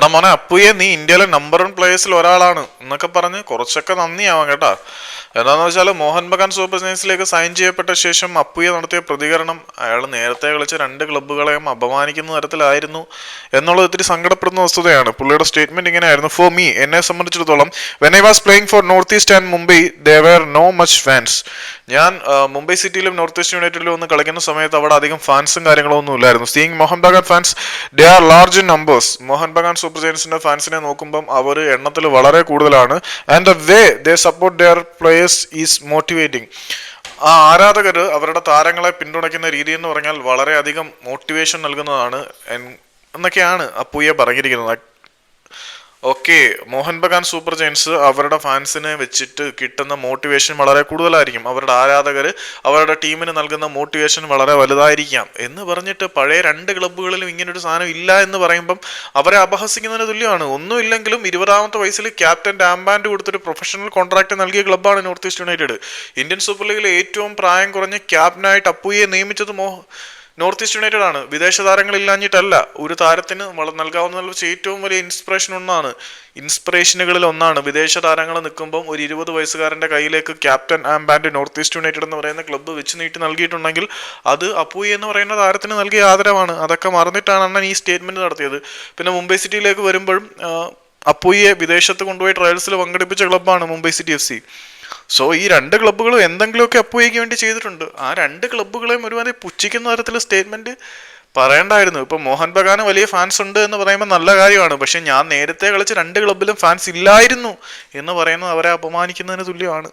എടാ മോനെ അപ്പുയെ നീ ഇന്ത്യയിലെ നമ്പർ വൺ പ്ലേയേഴ്സിൽ ഒരാളാണ് എന്നൊക്കെ പറഞ്ഞ് കുറച്ചൊക്കെ നന്ദിയാവാം കേട്ടാ. എന്താന്ന് വെച്ചാൽ മോഹൻ ബഗാൻ സൂപ്പർ ജയൻസിലേക്ക് സൈൻ ചെയ്യപ്പെട്ട ശേഷം അപ്പുയെ നടത്തിയ പ്രതികരണം അയാൾ നേരത്തെ കളിച്ച രണ്ട് ക്ലബ്ബുകളെയും അപമാനിക്കുന്ന തരത്തിലായിരുന്നു എന്നുള്ളത് ഒത്തിരി സങ്കടപ്പെടുന്ന വസ്തുതയാണ്. പുള്ളിയുടെ സ്റ്റേറ്റ്മെന്റ് ഇങ്ങനെയായിരുന്നു ഫോർ മീ എന്നെ സംബന്ധിച്ചിടത്തോളം when I was playing for north east and Mumbai they were no much fans ഞാൻ മുംബൈ സിറ്റിയിലും നോർത്ത് ഈസ്റ്റ് യുണൈറ്റഡിലും ഒന്ന് കളിക്കുന്ന സമയത്ത് അവിടെ അധികം ഫാൻസും കാര്യങ്ങളും ഒന്നും ഇല്ലായിരുന്നു. Seeing Mohun Bagan fans they are large in numbers Mohun Bagan super ജയൻസിന്റെ ഫാൻസിനെ നോക്കുമ്പം അവർ എണ്ണത്തിൽ വളരെ കൂടുതലാണ്. And the way they support their players is motivating ആ ആരാധകർ അവരുടെ താരങ്ങളെ പിന്തുണയ്ക്കുന്ന രീതി എന്ന് പറഞ്ഞാൽ വളരെയധികം മോട്ടിവേഷൻ നൽകുന്നതാണ് എന്നൊക്കെയാണ് അപ്പൂയെ പറഞ്ഞിരിക്കുന്നത്. Okay Mohun Bagan super giants അവരുടെ ഫാൻസിനെ വെച്ചിട്ട് കിട്ടുന്ന മോട്ടിവേഷൻ വളരെ കൂടുതലായിരിക്കും. അവരുടെ ആരാധകർ അവരുടെ ടീമിന് നൽകുന്ന മോട്ടിവേഷൻ വളരെ വലുതായിരിക്കാം. എന്ന് പറഞ്ഞിട്ട് പഴയ രണ്ട് ക്ലബ്ബുകളിലും ഇങ്ങനൊരു സാധനം ഇല്ല എന്ന് പറയുമ്പം അവരെ അപഹസിക്കുന്നതിന് തുല്യമാണ്. ഒന്നുമില്ലെങ്കിലും ഇരുപതാമത്തെ വയസ്സിൽ ക്യാപ്റ്റൻ ആംബാൻഡ് കൊടുത്തൊരു പ്രൊഫഷണൽ കോൺട്രാക്ട് നൽകിയ ക്ലബ്ബാണ് north east united. Indian super ലീഗിൽ ഏറ്റവും പ്രായം കുറഞ്ഞ ക്യാപ്റ്റനായിട്ട് അപ്പുയെ നിയമിച്ചത് മോഹ നോർത്ത് ഈസ്റ്റ് യുണൈറ്റഡ് ആണ്. വിദേശ താരങ്ങൾ ഇല്ലാഞ്ഞിട്ടല്ല. ഒരു താരത്തിന് വള- നൽകാവുന്ന ഏറ്റവും വലിയ ഇൻസ്പിറേഷൻ ഒന്നാണ്. ഇൻസ്പിറേഷനുകളിൽ ഒന്നാണ്. വിദേശ താരങ്ങൾ നിൽക്കുമ്പോൾ ഒരു ഇരുപത് വയസ്സുകാരന്റെ കയ്യിലേക്ക് captain armband north east united എന്ന് പറയുന്ന ക്ലബ്ബ് വെച്ച് നീട്ടി നൽകിയിട്ടുണ്ടെങ്കിൽ അത് അപ്പൂയി എന്ന് പറയുന്ന താരത്തിന് നൽകിയ ആദരവാണ്. അതൊക്കെ മറന്നിട്ടാണ് അണ്ണൻ ഈ സ്റ്റേറ്റ്മെന്റ് നടത്തിയത്. പിന്നെ മുംബൈ സിറ്റിയിലേക്ക് വരുമ്പോഴും ആ, അപ്പൂയെ വിദേശത്ത് കൊണ്ടുപോയി ട്രയൽസിൽ പങ്കെടുപ്പിച്ച ക്ലബ്ബാണ് Mumbai city F C. So ഈ രണ്ട് ക്ലബ്ബുകളും എന്തെങ്കിലുമൊക്കെ അപ്പുയ്ക്ക് വേണ്ടി ചെയ്തിട്ടുണ്ട്. ആ രണ്ട് ക്ലബ്ബുകളെയും ഒരുമാതിരി പുച്ഛിക്കുന്ന തരത്തിൽ സ്റ്റേറ്റ്മെന്റ് പറയണ്ടായിരുന്നു. ഇപ്പൊ മോഹൻ ബഗാന് വലിയ ഫാൻസ് ഉണ്ട് എന്ന് പറയുമ്പോൾ നല്ല കാര്യമാണ്. പക്ഷെ ഞാൻ നേരത്തെ കളിച്ച രണ്ട് ക്ലബ്ബിലും ഫാൻസ് ഇല്ലായിരുന്നു എന്ന് പറയുന്നത് അവരെ അപമാനിക്കുന്നതിന് തുല്യമാണ്.